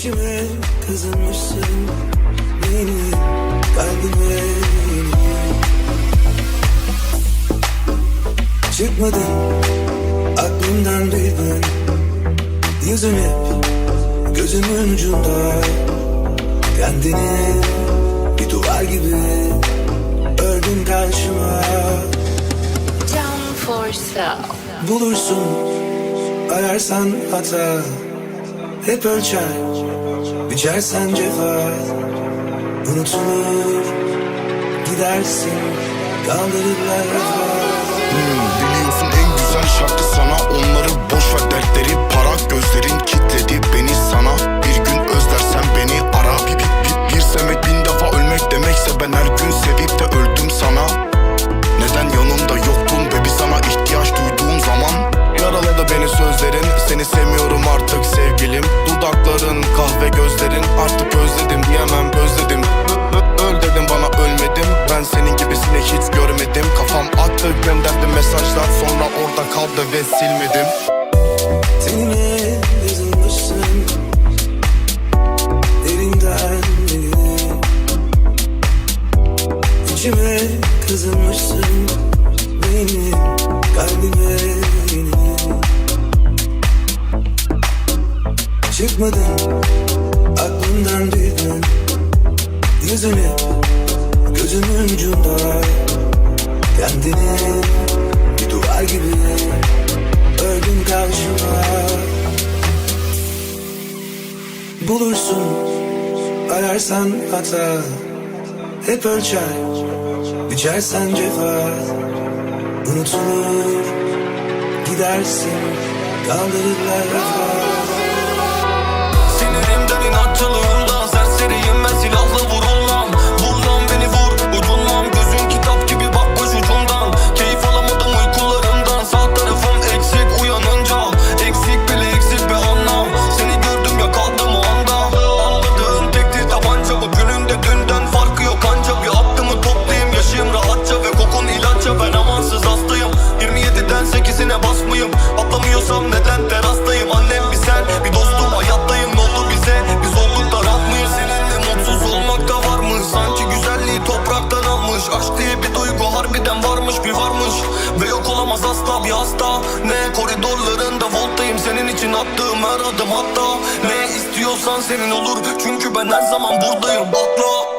kazanmışsın Beni kalbime Çıkmadın aklımdan bir gün Yüzün hep gözümün ucunda. Kendini bir duvar gibi Ördün karşıma. Down for sale. Bulursun ararsan hata. Hep ölçer biçersen cefa Unutulur. Gidersin kaldırırlar. Rafa Biliyorsun en güzel şarkı sana Onları boş ver dertleri para Gözlerin kaldı ve silmedim Tenime yazılmışsın Derinden İçime kazınmışsın Beni kalbime Çıkmadın. Aklımdan bir gün Yüzün gözümün ucunda. Kendini ararsan hata Hep ölçer biçersen cefa Unutulur gidersin kaldırırlar rafa Atlamıyorsam neden terastayım? Annem bir sen bir dostum hayattayım. Ne oldu bize biz olduk rahat mıyız? Seninle mutsuz olmak da var mı Sanki güzelliği topraktan almış. Aşk diye bir duygu harbiden varmış bir varmış. Ve yok olamaz asla bir hasta. Ne koridorlarında voltayım Senin için attığım her adım. Hatta Ne istiyorsan senin olur. Çünkü ben her zaman buradayım. Atla